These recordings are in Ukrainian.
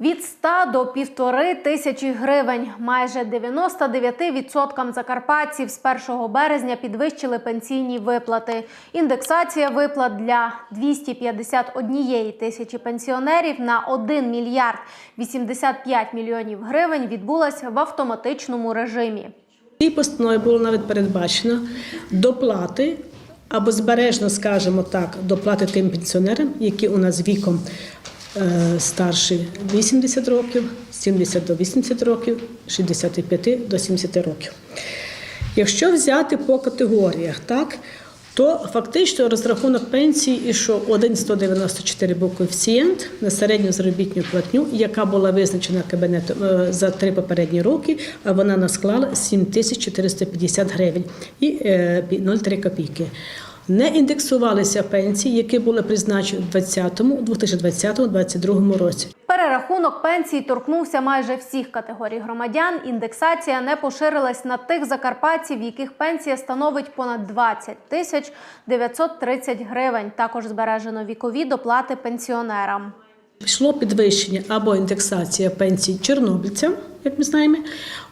Від 100 до півтори тисячі гривень. Майже 99% закарпатців з 1 березня підвищили пенсійні виплати. Індексація виплат для 251 тисячі пенсіонерів на 1 мільярд 85 мільйонів гривень відбулася в автоматичному режимі. Цій постанові було навіть передбачено доплати або збережно, скажімо так, доплати тим пенсіонерам, які у нас віком старші 80 років, 70 до 80 років, 65 до 70 років. Якщо взяти по категоріях, так, то фактично розрахунок пенсії ішов 1,194 був коефіцієнт на середню заробітну платню, яка була визначена кабінетом е, за три попередні роки, а вона нас склала 7450 гривень і е, 0,3 копійки. Не індексувалися пенсії, які були призначені в 2020-2022 році. Перерахунок пенсій торкнувся майже всіх категорій громадян. Індексація не поширилась на тих закарпатців, яких пенсія становить понад 20 тисяч 930 гривень. Також збережено вікові доплати пенсіонерам. Пішло підвищення або індексація пенсій чорнобильцям, як ми знаємо,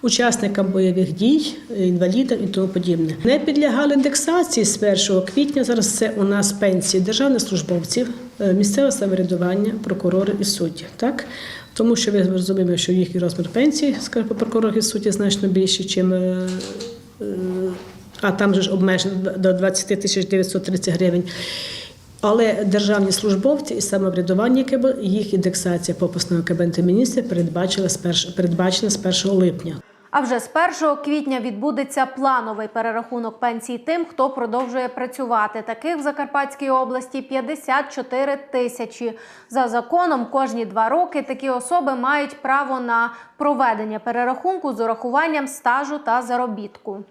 учасникам бойових дій, інвалідам і тому подібне. Не підлягали індексації з 1 квітня. Зараз це у нас пенсії державних службовців, е, місцеве самоврядування, прокурори і судді. Так? Тому що ви розуміємо, що їхній розмір пенсії, скажімо, по і судді значно більший, ніж а там же ж обмежено до 20 тисяч 930 гривень. Але державні службовці і самоврядування, їх індексація по постанові Кабінету міністрів передбачена з 1 липня. А вже з 1 квітня відбудеться плановий перерахунок пенсій тим, хто продовжує працювати. Таких в Закарпатській області 54 тисячі. За законом, кожні два роки такі особи мають право на проведення перерахунку з урахуванням стажу та заробітку.